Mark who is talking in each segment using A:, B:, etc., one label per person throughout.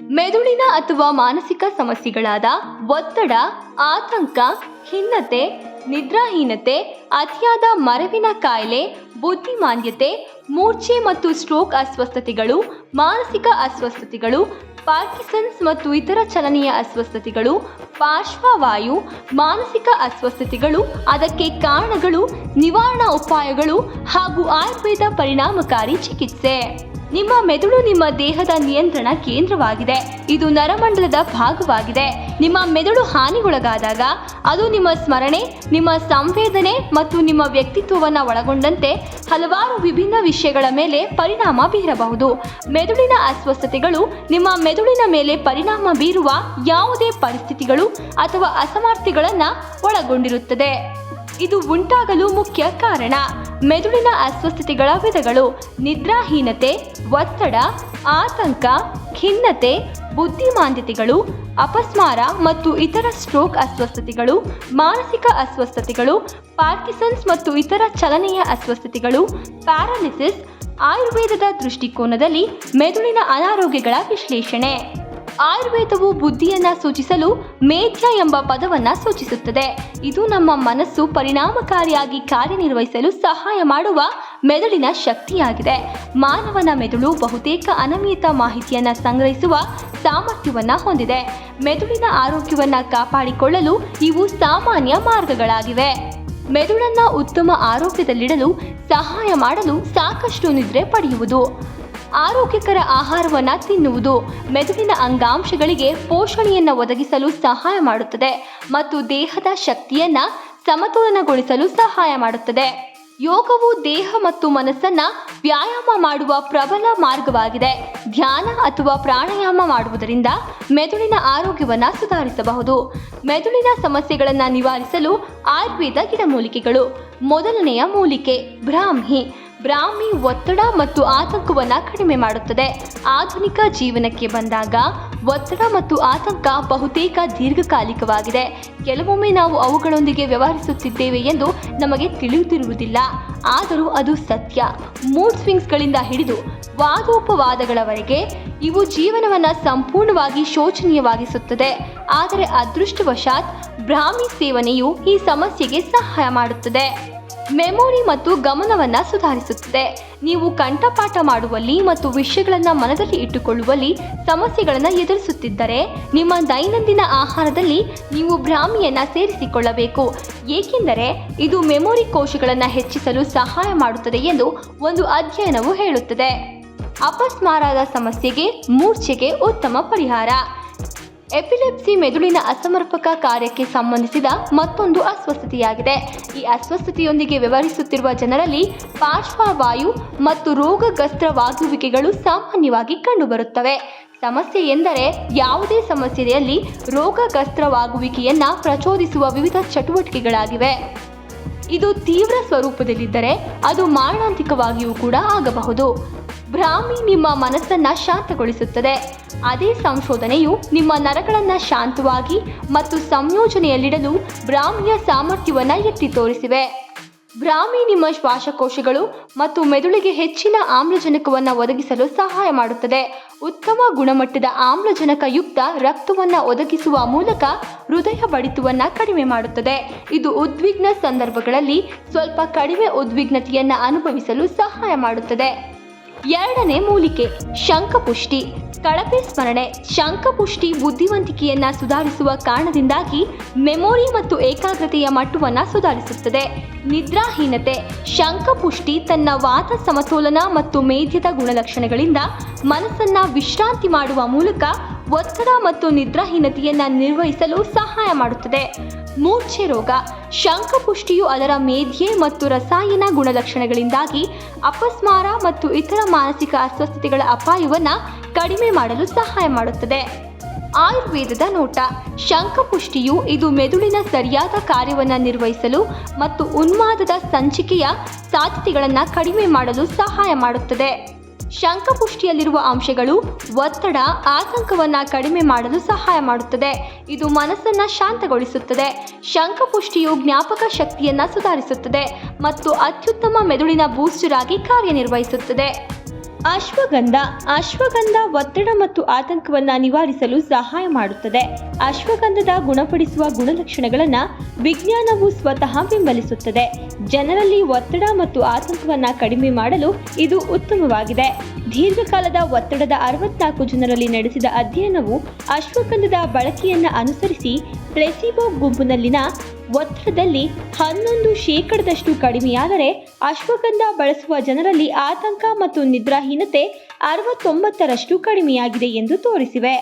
A: ಮೆದುಳಿನ ಅಥವಾ ಮಾನಸಿಕ ಸಮಸ್ಯೆಗಳಾದ ಒತ್ತಡ, ಆತಂಕ, ಖಿನ್ನತೆ, ನಿದ್ರಾಹೀನತೆ, ಅತಿಯಾದ ಮರವಿನ ಕಾಯಿಲೆ, ಬುದ್ಧಿಮಾಂದ್ಯತೆ, ಮೂರ್ಛೆ ಮತ್ತು ಸ್ಟ್ರೋಕ್ ಅಸ್ವಸ್ಥತೆಗಳು, ಮಾನಸಿಕ ಅಸ್ವಸ್ಥತೆಗಳು ಪಾರ್ಕಿಸನ್ಸ್ ಮತ್ತು ಇತರ ಚಲನೆಯ ಅಸ್ವಸ್ಥತೆಗಳು, ಪಾರ್ಶ್ವವಾಯು, ಮಾನಸಿಕ ಅಸ್ವಸ್ಥತೆಗಳು, ಅದಕ್ಕೆ ಕಾರಣಗಳು, ನಿವಾರಣಾ ಉಪಾಯಗಳು ಹಾಗೂ ಆಯುರ್ವೇದ ಪರಿಣಾಮಕಾರಿ ಚಿಕಿತ್ಸೆ. ನಿಮ್ಮ ಮೆದುಳು ನಿಮ್ಮ ದೇಹದ ನಿಯಂತ್ರಣ ಕೇಂದ್ರವಾಗಿದೆ. ಇದು ನರಮಂಡಲದ ಭಾಗವಾಗಿದೆ. ನಿಮ್ಮ ಮೆದುಳು ಹಾನಿಗೊಳಗಾದಾಗ ಅದು ನಿಮ್ಮ ಸ್ಮರಣೆ, ನಿಮ್ಮ ಸಂವೇದನೆ ಮತ್ತು ನಿಮ್ಮ ವ್ಯಕ್ತಿತ್ವವನ್ನು ಒಳಗೊಂಡಂತೆ ಹಲವಾರು ವಿಭಿನ್ನ ವಿಷಯಗಳ ಮೇಲೆ ಪರಿಣಾಮ ಬೀರಬಹುದು. ಮೆದುಳಿನ ಅಸ್ವಸ್ಥತೆಗಳು ನಿಮ್ಮ ಮೆದುಳಿನ ಮೇಲೆ ಪರಿಣಾಮ ಬೀರುವ ಯಾವುದೇ ಪರಿಸ್ಥಿತಿಗಳು ಅಥವಾ ಅಸಮರ್ಥಿಗಳನ್ನು ಒಳಗೊಂಡಿರುತ್ತದೆ. ಇದು ಉಂಟಾಗಲು ಮುಖ್ಯ ಕಾರಣ. ಮೆದುಳಿನ ಅಸ್ವಸ್ಥತೆಗಳ ವಿಧಗಳು, ನಿದ್ರಾಹೀನತೆ, ಒತ್ತಡ, ಆತಂಕ, ಖಿನ್ನತೆ, ಬುದ್ಧಿಮಾಂದ್ಯತೆಗಳು, ಅಪಸ್ಮಾರ ಮತ್ತು ಇತರ ಸ್ಟ್ರೋಕ್ ಅಸ್ವಸ್ಥತೆಗಳು, ಮಾನಸಿಕ ಅಸ್ವಸ್ಥತೆಗಳು ಪಾರ್ಕಿಸನ್ಸ್ ಮತ್ತು ಇತರ ಚಲನೆಯ ಅಸ್ವಸ್ಥತೆಗಳು, ಪ್ಯಾರಾಲಿಸಿಸ್, ಆಯುರ್ವೇದದ ದೃಷ್ಟಿಕೋನದಲ್ಲಿ ಮೆದುಳಿನ ಅನಾರೋಗ್ಯಗಳ ವಿಶ್ಲೇಷಣೆ. ಆಯುರ್ವೇದವು ಬುದ್ಧಿಯನ್ನ ಸೂಚಿಸಲು ಮೇಧ್ಯ ಎಂಬ ಪದವನ್ನ ಸೂಚಿಸುತ್ತದೆ. ಇದು ನಮ್ಮ ಮನಸ್ಸು ಪರಿಣಾಮಕಾರಿಯಾಗಿ ಕಾರ್ಯನಿರ್ವಹಿಸಲು ಸಹಾಯ ಮಾಡುವ ಮೆದುಳಿನ ಶಕ್ತಿಯಾಗಿದೆ. ಮಾನವನ ಮೆದುಳು ಬಹುತೇಕ ಅನಮಿತ ಮಾಹಿತಿಯನ್ನ ಸಂಗ್ರಹಿಸುವ ಸಾಮರ್ಥ್ಯವನ್ನ ಹೊಂದಿದೆ. ಮೆದುಳಿನ ಆರೋಗ್ಯವನ್ನ ಕಾಪಾಡಿಕೊಳ್ಳಲು ಇವು ಸಾಮಾನ್ಯ ಮಾರ್ಗಗಳಾಗಿವೆ. ಮೆದುಳನ್ನ ಉತ್ತಮ ಆರೋಗ್ಯದಲ್ಲಿಡಲು ಸಹಾಯ ಮಾಡಲು ಸಾಕಷ್ಟು ನಿದ್ರೆ ಪಡೆಯುವುದು. ಆರೋಗ್ಯಕರ ಆಹಾರವನ್ನು ತಿನ್ನುವುದು. ಮೆದುಳಿನ ಅಂಗಾಂಶಗಳಿಗೆ ಪೋಷಣೆಯನ್ನು ಒದಗಿಸಲು ಸಹಾಯ ಮಾಡುತ್ತದೆ ಮತ್ತು ದೇಹದ ಶಕ್ತಿಯನ್ನ ಸಮತೋಲನಗೊಳಿಸಲು ಸಹಾಯ ಮಾಡುತ್ತದೆ. ಯೋಗವು ದೇಹ ಮತ್ತು ಮನಸ್ಸನ್ನ ವ್ಯಾಯಾಮ ಮಾಡುವ ಪ್ರಬಲ ಮಾರ್ಗವಾಗಿದೆ. ಧ್ಯಾನ ಅಥವಾ ಪ್ರಾಣಾಯಾಮ ಮಾಡುವುದರಿಂದ ಮೆದುಳಿನ ಆರೋಗ್ಯವನ್ನ ಸುಧಾರಿಸಬಹುದು. ಮೆದುಳಿನ ಸಮಸ್ಯೆಗಳನ್ನು ನಿವಾರಿಸಲು ಆಯುರ್ವೇದ ಗಿಡಮೂಲಿಕೆಗಳು. ಮೊದಲನೆಯ ಮೂಲಿಕೆ ಬ್ರಾಹ್ಮಿ. ಬ್ರಾಹ್ಮಿ ಒತ್ತಡ ಮತ್ತು ಆತಂಕವನ್ನು ಕಡಿಮೆ ಮಾಡುತ್ತದೆ. ಆಧುನಿಕ ಜೀವನಕ್ಕೆ ಬಂದಾಗ ಒತ್ತಡ ಮತ್ತು ಆತಂಕ ಬಹುತೇಕ ದೀರ್ಘಕಾಲಿಕವಾಗಿದೆ. ಕೆಲವೊಮ್ಮೆ ನಾವು ಅವುಗಳೊಂದಿಗೆ ವ್ಯವಹರಿಸುತ್ತಿದ್ದೇವೆ ಎಂದು ನಮಗೆ ತಿಳಿಯುತ್ತಿರುವುದಿಲ್ಲ. ಆದರೂ ಅದು ಸತ್ಯ. ಮೂಡ್ ಸ್ವಿಂಗ್ಸ್ಗಳಿಂದ ಹಿಡಿದು ವಾದೋಪವಾದಗಳವರೆಗೆ ಇವು ಜೀವನವನ್ನು ಸಂಪೂರ್ಣವಾಗಿ ಶೋಚನೀಯವಾಗಿಸುತ್ತದೆ. ಆದರೆ ಅದೃಷ್ಟವಶಾತ್ ಬ್ರಾಹ್ಮಿ ಸೇವನೆಯು ಈ ಸಮಸ್ಯೆಗೆ ಸಹಾಯ ಮಾಡುತ್ತದೆ. ಮೆಮೊರಿ ಮತ್ತು ಗಮನವನ್ನು ಸುಧಾರಿಸುತ್ತದೆ. ನೀವು ಕಂಠಪಾಠ ಮಾಡುವಲ್ಲಿ ಮತ್ತು ವಿಷಯಗಳನ್ನು ಮನದಲ್ಲಿ ಇಟ್ಟುಕೊಳ್ಳುವಲ್ಲಿ ಸಮಸ್ಯೆಗಳನ್ನು ಎದುರಿಸುತ್ತಿದ್ದರೆ, ನಿಮ್ಮ ದೈನಂದಿನ ಆಹಾರದಲ್ಲಿ ನೀವು ಭ್ರಾಮಿಯನ್ನು ಸೇರಿಸಿಕೊಳ್ಳಬೇಕು. ಏಕೆಂದರೆ, ಇದು ಮೆಮೊರಿ ಕೋಶಗಳನ್ನು ಹೆಚ್ಚಿಸಲು ಸಹಾಯ ಮಾಡುತ್ತದೆ ಎಂದು ಒಂದು ಅಧ್ಯಯನವು ಹೇಳುತ್ತದೆ. ಅಪಸ್ಮಾರದ ಸಮಸ್ಯೆಗೆ, ಮೂರ್ಛೆಗೆ ಉತ್ತಮ ಪರಿಹಾರ. ಎಪಿಲೆಪ್ಸಿ ಮೆದುಳಿನ ಅಸಮರ್ಪಕ ಕಾರ್ಯಕ್ಕೆ ಸಂಬಂಧಿಸಿದ ಮತ್ತೊಂದು ಅಸ್ವಸ್ಥತೆಯಾಗಿದೆ. ಈ ಅಸ್ವಸ್ಥತೆಯೊಂದಿಗೆ ವ್ಯವಹರಿಸುತ್ತಿರುವ ಜನರಲ್ಲಿ ಪಾರ್ಶ್ವವಾಯು ಮತ್ತು ರೋಗಗ್ರಸ್ತವಾಗುವಿಕೆಗಳು ಸಾಮಾನ್ಯವಾಗಿ ಕಂಡುಬರುತ್ತವೆ. ಸಮಸ್ಯೆ ಎಂದರೆ ಯಾವುದೇ ಸಮಸ್ಯೆಯಲ್ಲಿ ರೋಗಗ್ರಸ್ತವಾಗುವಿಕೆಯನ್ನ ಪ್ರಚೋದಿಸುವ ವಿವಿಧ ಚಟುವಟಿಕೆಗಳಾಗಿವೆ. ಇದು ತೀವ್ರ ಸ್ವರೂಪದಲ್ಲಿದ್ದರೆ ಅದು ಮಾರಣಾಂತಿಕವಾಗಿಯೂ ಕೂಡ ಆಗಬಹುದು. ಬ್ರಾಹ್ಮಿ ನಿಮ್ಮ ಮನಸ್ಸನ್ನ ಶಾಂತಗೊಳಿಸುತ್ತದೆ. ಅದೇ ಸಂಶೋಧನೆಯು ನಿಮ್ಮ ನರಗಳನ್ನು ಶಾಂತವಾಗಿ ಮತ್ತು ಸಂಯೋಜನೆಯಲ್ಲಿಡಲು ಬ್ರಾಹ್ಮಿಯ ಸಾಮರ್ಥ್ಯವನ್ನು ಎತ್ತಿ ತೋರಿಸಿವೆ. ಬ್ರಾಹ್ಮಿ ನಿಮ್ಮ ಶ್ವಾಸಕೋಶಗಳು ಮತ್ತು ಮೆದುಳಿಗೆ ಹೆಚ್ಚಿನ ಆಮ್ಲಜನಕವನ್ನು ಒದಗಿಸಲು ಸಹಾಯ ಮಾಡುತ್ತದೆ. ಉತ್ತಮ ಗುಣಮಟ್ಟದ ಆಮ್ಲಜನಕಯುಕ್ತ ರಕ್ತವನ್ನು ಒದಗಿಸುವ ಮೂಲಕ ಹೃದಯ ಬಡಿತವನ್ನು ಕಡಿಮೆ ಮಾಡುತ್ತದೆ. ಇದು ಉದ್ವಿಗ್ನ ಸಂದರ್ಭಗಳಲ್ಲಿ ಸ್ವಲ್ಪ ಕಡಿಮೆ ಉದ್ವಿಗ್ನತೆಯನ್ನು ಅನುಭವಿಸಲು ಸಹಾಯ ಮಾಡುತ್ತದೆ. ಎರಡನೇ ಮೂಲಿಕೆ ಶಂಕಪುಷ್ಟಿ ಕಳಪೆ ಸ್ಮರಣೆ ಶಂಕಪುಷ್ಟಿ ಬುದ್ಧಿವಂತಿಕೆಯನ್ನ ಸುಧಾರಿಸುವ ಕಾರಣದಿಂದಾಗಿ ಮೆಮೊರಿ ಮತ್ತು ಏಕಾಗ್ರತೆಯ ಮಟ್ಟವನ್ನು ಸುಧಾರಿಸುತ್ತದೆ. ನಿದ್ರಾಹೀನತೆ ಶಂಕಪುಷ್ಟಿ ತನ್ನ ವಾತ ಸಮತೋಲನ ಮತ್ತು ಮೇಧ್ಯದ ಗುಣಲಕ್ಷಣಗಳಿಂದ ಮನಸ್ಸನ್ನ ವಿಶ್ರಾಂತಿ ಮಾಡುವ ಮೂಲಕ ಒತ್ತಡ ಮತ್ತು ನಿದ್ರಾಹೀನತೆಯನ್ನ ನಿರ್ವಹಿಸಲು ಸಹಾಯ ಮಾಡುತ್ತದೆ. ಮೂರ್ಛೆ ರೋಗ, ಶಂಖಪುಷ್ಟಿಯು ಅದರ ಮೇಧ್ಯೆ ಮತ್ತು ರಸಾಯನ ಗುಣಲಕ್ಷಣಗಳಿಂದಾಗಿ ಅಪಸ್ಮಾರ ಮತ್ತು ಇತರ ಮಾನಸಿಕ ಅಸ್ವಸ್ಥತೆಗಳ ಅಪಾಯವನ್ನು ಕಡಿಮೆ ಮಾಡಲು ಸಹಾಯ ಮಾಡುತ್ತದೆ. ಆಯುರ್ವೇದದ ನೋಟ, ಶಂಖಪುಷ್ಟಿಯು ಇದು ಮೆದುಳಿನ ಸರಿಯಾದ ಕಾರ್ಯವನ್ನು ನಿರ್ವಹಿಸಲು ಮತ್ತು ಉನ್ಮಾದದ ಸಂಚಿಕೆಯ ಸಾಧ್ಯತೆಗಳನ್ನು ಕಡಿಮೆ ಮಾಡಲು ಸಹಾಯ ಮಾಡುತ್ತದೆ. ಶಂಖಪುಷ್ಟಿಯಲ್ಲಿರುವ ಅಂಶಗಳು ಒತ್ತಡ ಆತಂಕವನ್ನು ಕಡಿಮೆ ಮಾಡಲು ಸಹಾಯ ಮಾಡುತ್ತದೆ. ಇದು ಮನಸ್ಸನ್ನು ಶಾಂತಗೊಳಿಸುತ್ತದೆ. ಶಂಕಪುಷ್ಟಿಯು ಜ್ಞಾಪಕ ಶಕ್ತಿಯನ್ನು ಸುಧಾರಿಸುತ್ತದೆ ಮತ್ತು ಅತ್ಯುತ್ತಮ ಮೆದುಳಿನ ಬೂಸ್ಟರ್ ಆಗಿ ಕಾರ್ಯನಿರ್ವಹಿಸುತ್ತದೆ. ಅಶ್ವಗಂಧ ಅಶ್ವಗಂಧ ಒತ್ತಡ ಮತ್ತು ಆತಂಕವನ್ನು ನಿವಾರಿಸಲು ಸಹಾಯ ಮಾಡುತ್ತದೆ. ಅಶ್ವಗಂಧದ ಗುಣಪಡಿಸುವ ಗುಣಲಕ್ಷಣಗಳನ್ನು ವಿಜ್ಞಾನವು ಸ್ವತಃ ಬೆಂಬಲಿಸುತ್ತದೆ. ಜನರಲ್ಲಿ ಒತ್ತಡ ಮತ್ತು ಆತಂಕವನ್ನು ಕಡಿಮೆ ಮಾಡಲು ಇದು ಉತ್ತಮವಾಗಿದೆ. ದೀರ್ಘಕಾಲದ ಒತ್ತಡದ ಅರವತ್ನಾಲ್ಕು ಜನರಲ್ಲಿ ನಡೆಸಿದ ಅಧ್ಯಯನವು ಅಶ್ವಗಂಧದ ಬಳಕೆಯನ್ನು ಅನುಸರಿಸಿ ಪ್ಲೆಸಿಬೋ ಗುಂಪಿನಲ್ಲಿನ ಒತ್ತಡದಲ್ಲಿ ಹನ್ನೊಂದು ಶೇಕಡದಷ್ಟು ಕಡಿಮೆಯಾದರೆ ಅಶ್ವಗಂಧ ಬಳಸುವ ಜನರಲ್ಲಿ ಆತಂಕ ಮತ್ತು ನಿದ್ರಾಹೀನತೆ ಅರವತ್ತೊಂಬತ್ತರಷ್ಟು ಕಡಿಮೆಯಾಗಿದೆ ಎಂದು ತೋರಿಸಿವೆ.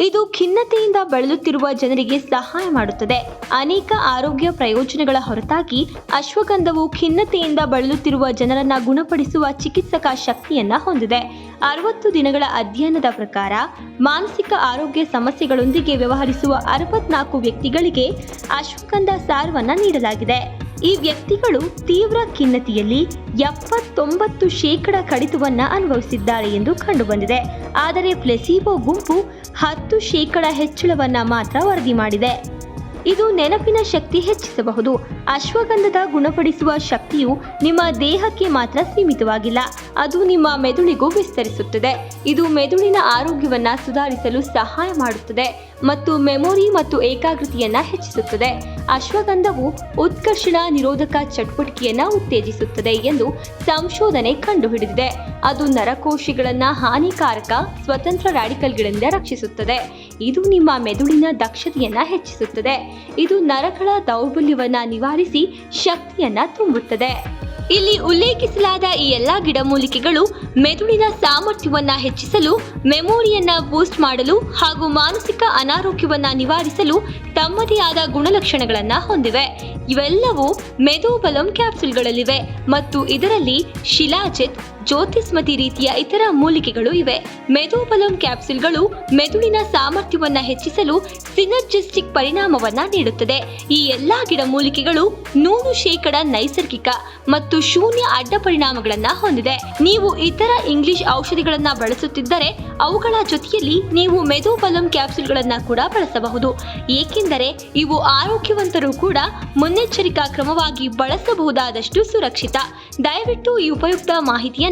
A: ಇದು ಖಿನ್ನತೆಯಿಂದ ಬಳಲುತ್ತಿರುವ ಜನರಿಗೆ ಸಹಾಯ ಮಾಡುತ್ತದೆ. ಅನೇಕ ಆರೋಗ್ಯ ಪ್ರಯೋಜನಗಳ ಹೊರತಾಗಿ ಅಶ್ವಗಂಧವು ಖಿನ್ನತೆಯಿಂದ ಬಳಲುತ್ತಿರುವ ಜನರನ್ನ ಗುಣಪಡಿಸುವ ಚಿಕಿತ್ಸಕ ಶಕ್ತಿಯನ್ನ ಹೊಂದಿದೆ. ಅರವತ್ತು ದಿನಗಳ ಅಧ್ಯಯನದ ಪ್ರಕಾರ ಮಾನಸಿಕ ಆರೋಗ್ಯ ಸಮಸ್ಯೆಗಳೊಂದಿಗೆ ವ್ಯವಹರಿಸುವ ಅರವತ್ನಾಲ್ಕು ವ್ಯಕ್ತಿಗಳಿಗೆ ಅಶ್ವಗಂಧ ಸಾರವನ್ನ ನೀಡಲಾಗಿದೆ. ಈ ವ್ಯಕ್ತಿಗಳು ತೀವ್ರ ಖಿನ್ನತೆಯಲ್ಲಿ ಎಪ್ಪತ್ತೊಂಬತ್ತು ಶೇಕಡ ಕಡಿತವನ್ನ ಅನುಭವಿಸಿದ್ದಾರೆ ಎಂದು ಕಂಡುಬಂದಿದೆ. ಆದರೆ ಪ್ಲೆಸಿಬೋ ಗುಂಪು ಹತ್ತು ಶೇಕಡ ಹೆಚ್ಚಳವನ್ನ ಮಾತ್ರ ವರದಿ ಮಾಡಿದೆ. ಇದು ನೆನಪಿನ ಶಕ್ತಿ ಹೆಚ್ಚಿಸಬಹುದು. ಅಶ್ವಗಂಧದ ಗುಣಪಡಿಸುವ ಶಕ್ತಿಯು ನಿಮ್ಮ ದೇಹಕ್ಕೆ ಮಾತ್ರ ಸೀಮಿತವಾಗಿಲ್ಲ. ಅದು ನಿಮ್ಮ ಮೆದುಳಿಗೂ ವಿಸ್ತರಿಸುತ್ತದೆ. ಇದು ಮೆದುಳಿನ ಆರೋಗ್ಯವನ್ನ ಸುಧಾರಿಸಲು ಸಹಾಯ ಮಾಡುತ್ತದೆ ಮತ್ತು ಮೆಮೊರಿ ಮತ್ತು ಏಕಾಗ್ರತೆಯನ್ನ ಹೆಚ್ಚಿಸುತ್ತದೆ. ಅಶ್ವಗಂಧವು ಉತ್ಕರ್ಷಣ ನಿರೋಧಕ ಚಟುವಟಿಕೆಯನ್ನ ಉತ್ತೇಜಿಸುತ್ತದೆ ಎಂದು ಸಂಶೋಧನೆ ಕಂಡುಹಿಡಿದಿದೆ. ಅದು ನರಕೋಶಗಳನ್ನ ಹಾನಿಕಾರಕ, ಸ್ವತಂತ್ರ ರ್ಯಾಡಿಕಲ್ಗಳಿಂದ ರಕ್ಷಿಸುತ್ತದೆ. ಇದು ನಿಮ್ಮ ಮೆದುಳಿನ ದಕ್ಷತೆಯನ್ನ ಹೆಚ್ಚಿಸುತ್ತದೆ. ಇದು ನರಗಳ ದೌರ್ಬಲ್ಯವನ್ನ ನಿವಾರಿಸಿ ಶಕ್ತಿಯನ್ನ ತುಂಬುತ್ತದೆ. ಇಲ್ಲಿ ಉಲ್ಲೇಖಿಸಲಾದ ಈ ಎಲ್ಲಾ ಗಿಡಮೂಲಿಕೆಗಳು ಮೆದುಳಿನ ಸಾಮರ್ಥ್ಯವನ್ನ ಹೆಚ್ಚಿಸಲು, ಮೆಮೊರಿಯನ್ನ ಬೂಸ್ಟ್ ಮಾಡಲು ಹಾಗೂ ಮಾನಸಿಕ ಅನಾರೋಗ್ಯವನ್ನ ನಿವಾರಿಸಲು ತಮ್ಮದೇ ಆದ ಗುಣಲಕ್ಷಣಗಳನ್ನ ಹೊಂದಿವೆ. ಇವೆಲ್ಲವೂ ಮೆದೋಬಲಂ ಕ್ಯಾಪ್ಸುಲ್ಗಳಲ್ಲಿವೆ ಮತ್ತು ಇದರಲ್ಲಿ ಶಿಲಾಜಿತ್ ಜ್ಯೋತಿಸ್ಮತಿ ರೀತಿಯ ಇತರ ಮೂಲಿಕೆಗಳು ಇವೆ. ಮೆದೋಬಲಂ ಕ್ಯಾಪ್ಸುಲ್ಗಳು ಮೆದುಳಿನ ಸಾಮರ್ಥ್ಯವನ್ನು ಹೆಚ್ಚಿಸಲು ಸಿನರ್ಜಿಸ್ಟಿಕ್ ಪರಿಣಾಮವನ್ನ ನೀಡುತ್ತದೆ. ಈ ಎಲ್ಲಾ ಗಿಡಮೂಲಿಕೆಗಳು ನೂರು ಶೇಕಡ ನೈಸರ್ಗಿಕ ಮತ್ತು ಶೂನ್ಯ ಅಡ್ಡ ಪರಿಣಾಮಗಳನ್ನ ಹೊಂದಿದೆ. ನೀವು ಇತರ ಇಂಗ್ಲಿಷ್ ಔಷಧಿಗಳನ್ನ ಬಳಸುತ್ತಿದ್ದರೆ ಅವುಗಳ ಜೊತೆಯಲ್ಲಿ ನೀವು ಮೆದೋಬಲಂ ಕ್ಯಾಪ್ಸುಲ್ಗಳನ್ನ ಕೂಡ ಬಳಸಬಹುದು. ಏಕೆಂದರೆ ಇವು ಆರೋಗ್ಯವಂತರು ಕೂಡ ಮುನ್ನೆಚ್ಚರಿಕಾ ಕ್ರಮವಾಗಿ ಬಳಸಬಹುದಾದಷ್ಟು ಸುರಕ್ಷಿತ. ದಯವಿಟ್ಟು ಈ ಉಪಯುಕ್ತ ಮಾಹಿತಿಯನ್ನ